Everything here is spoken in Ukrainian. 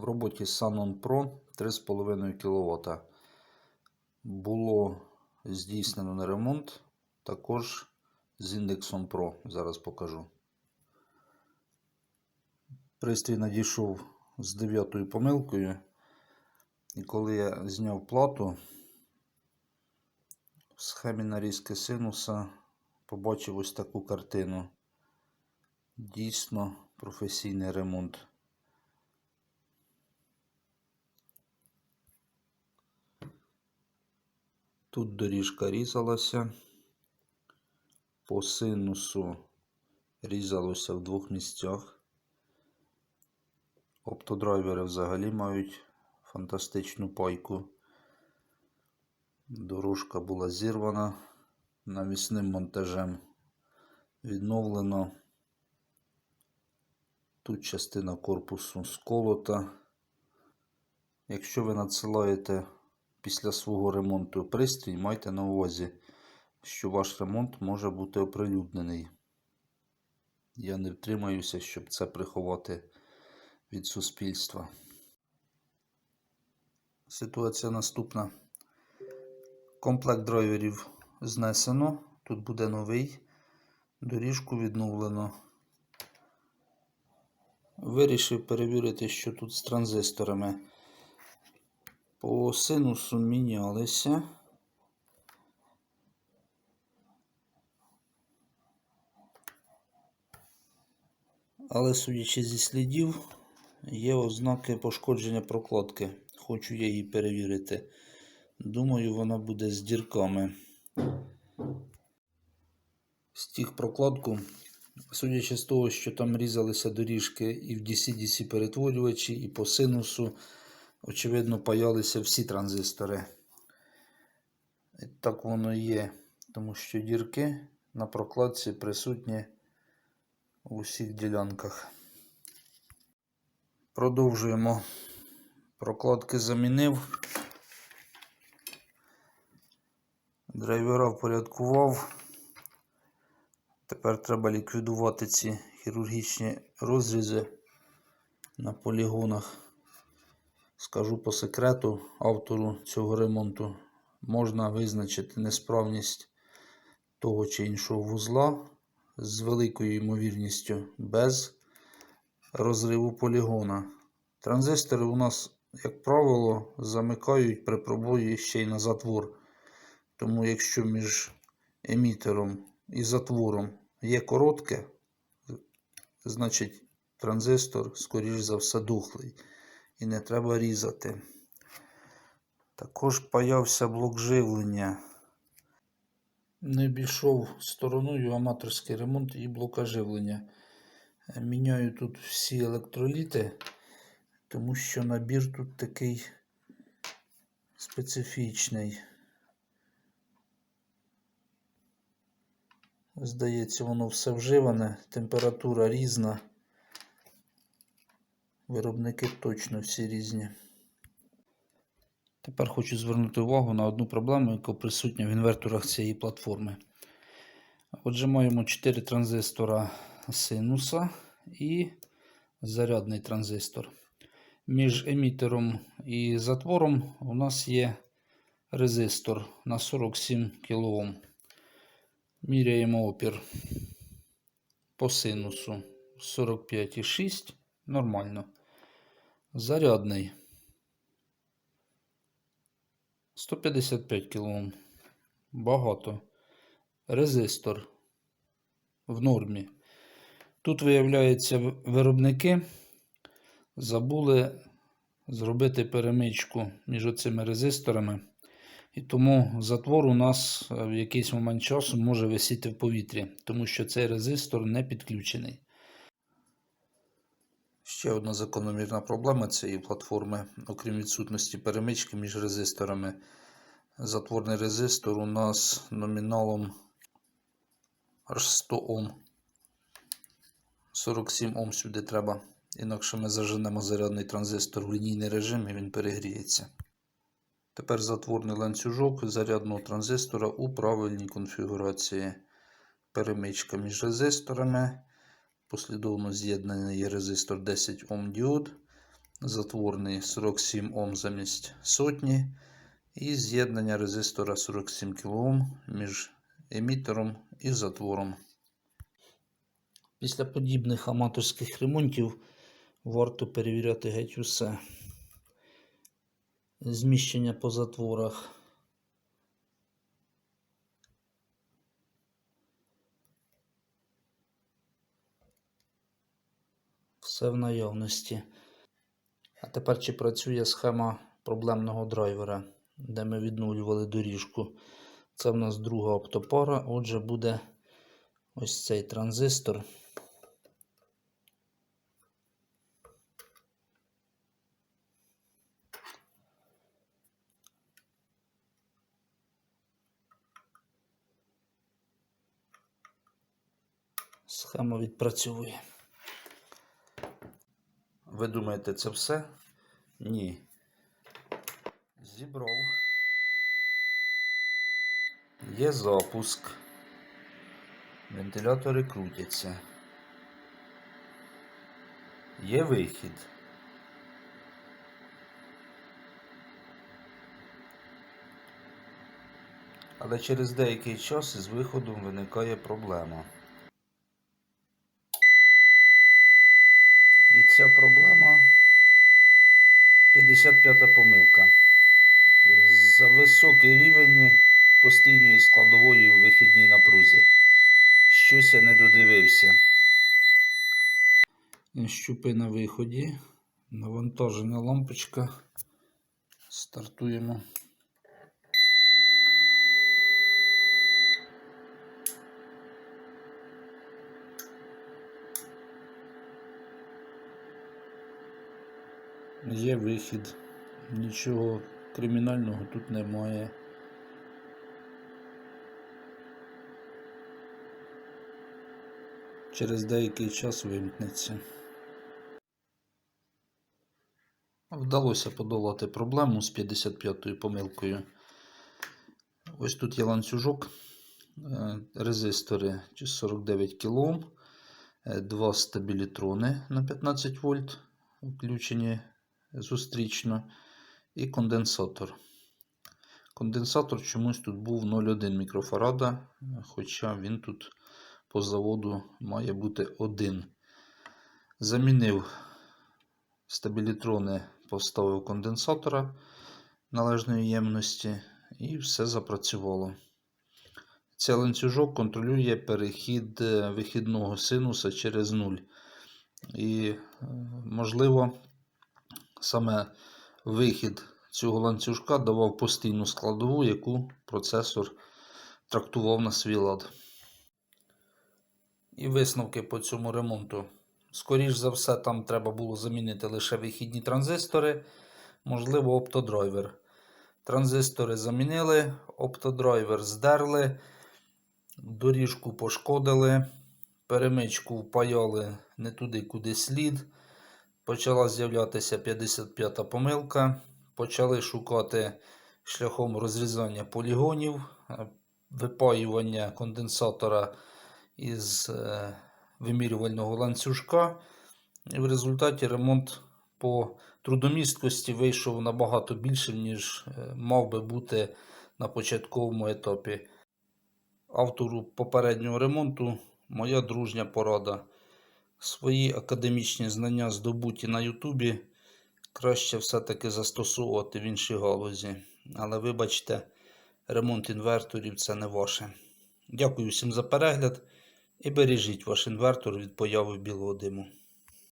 В роботі Sanon Pro 3,5 кВт. Було здійснено на ремонт також з індексом Pro. Зараз покажу. Пристрій надійшов з 9 помилкою. І коли я зняв плату, в схемі нарізки синуса побачив ось таку картину. Дійсно професійний ремонт. Тут доріжка різалася. По синусу різалося в двох місцях. Оптодрайвери взагалі мають фантастичну пайку. Дорожка була зірвана навісним монтажем. Відновлено. Тут частина корпусу сколота. Якщо ви надсилаєте після свого ремонту пристрій, майте на увазі, що ваш ремонт може бути оприлюднений. Я не втримаюся, щоб це приховати від суспільства. Ситуація наступна. Комплект драйверів знесено. Тут буде новий. Доріжку відновлено. Вирішив перевірити, що тут з транзисторами. По синусу мінялися. Але судячи зі слідів, є ознаки пошкодження прокладки. Хочу я її перевірити. Думаю, вона буде з дірками. Стіг прокладку. Судячи з того, що там різалися доріжки і в DC-DC перетворювачі, і по синусу, очевидно, паялися всі транзистори. І так воно є, тому що дірки на прокладці присутні у всіх ділянках. Продовжуємо. Прокладки замінив. Драйвера впорядкував. Тепер треба ліквідувати ці хірургічні розрізи на полігонах. Скажу по секрету автору цього ремонту можна визначити несправність того чи іншого вузла з великою ймовірністю без розриву полігона. Транзистори у нас, як правило, замикають при пробої ще й на затвор. Тому якщо між емітером і затвором є коротке, значить транзистор, скоріш за все, духлий. І не треба різати. Також паявся блок живлення. Не обійшов стороною аматорський ремонт і блока живлення. Міняю тут всі електроліти, тому що набір тут такий специфічний. Здається, воно все вживане, температура різна. Виробники точно всі різні. Тепер хочу звернути увагу на одну проблему, яка присутня в інверторах цієї платформи. Отже, маємо 4 транзистора синуса і зарядний транзистор. Між емітером і затвором у нас є резистор на 47 кОм. Міряємо опір по синусу 45,6. Нормально. Зарядний 155 кОм. Багато. Резистор в нормі. Тут, виявляється, виробники забули зробити перемичку між оцими резисторами. І тому затвор у нас е, в якийсь момент часу може висіти в повітрі, тому що цей резистор не підключений. Ще одна закономірна проблема цієї платформи, окрім відсутності перемички між резисторами. Затворний резистор у нас номіналом аж 100 Ом. 47 Ом сюди треба. Інакше ми заженемо зарядний транзистор в лінійний режим і він перегріється. Тепер затворний ланцюжок зарядного транзистора у правильній конфігурації. Перемичка між резисторами. Послідовно з'єднаний резистор 10 Ом діод. затворний 47 Ом замість сотні. І з'єднання резистора 47 кОм між емітером і затвором. Після подібних аматорських ремонтів варто перевіряти геть усе. Зміщення по затворах. Все в наявності. А тепер чи працює схема проблемного драйвера, де ми відновлювали доріжку. Це в нас друга оптопара, отже, буде ось цей транзистор. Схема відпрацьовує. Ви думаєте, це все? Ні. Зібрав. Є запуск. Вентилятори крутяться. Є вихід. Але через деякий час із виходом виникає проблема. І ця проблема 55-та помилка. За високий рівень постійної складової у вихідній напрузі. Щось я не додивився. Щупи на виході. Навантажена лампочка. Стартуємо. Є вихід. Нічого кримінального тут немає. Через деякий час вимкнеться. Вдалося подолати проблему з 55-ю помилкою. Ось тут є ланцюжок, е, резистори 49 кОм, е, два стабілітрони на 15 вольт, включені зустрічно, і конденсатор. Конденсатор чомусь тут був 0,1 мікрофарада, хоча він тут по заводу має бути 1. Замінив стабілітрони, поставив конденсатора належної ємності і все запрацювало. Цей ланцюжок контролює перехід е, вихідного синуса через 0. І, е, можливо, саме вихід цього ланцюжка давав постійну складову, яку процесор трактував на свій лад. І висновки по цьому ремонту. Скоріш за все, там треба було замінити лише вихідні транзистори, можливо, оптодрайвер. Транзистори замінили, оптодрайвер здерли, доріжку пошкодили, перемичку впаяли не туди, куди слід. Почала з'являтися 55-та помилка. Почали шукати шляхом розрізання полігонів, е, випаювання конденсатора із е, вимірювального ланцюжка. І в результаті ремонт по трудомісткості вийшов набагато більшим, ніж е, мав би бути на початковому етапі. Автору попереднього ремонту моя дружня порада. Свої академічні знання, здобуті на Ютубі, краще все-таки застосовувати в іншій галузі. Але вибачте, ремонт інверторів це не ваше. Дякую всім за перегляд і бережіть ваш інвертор від появи білого диму.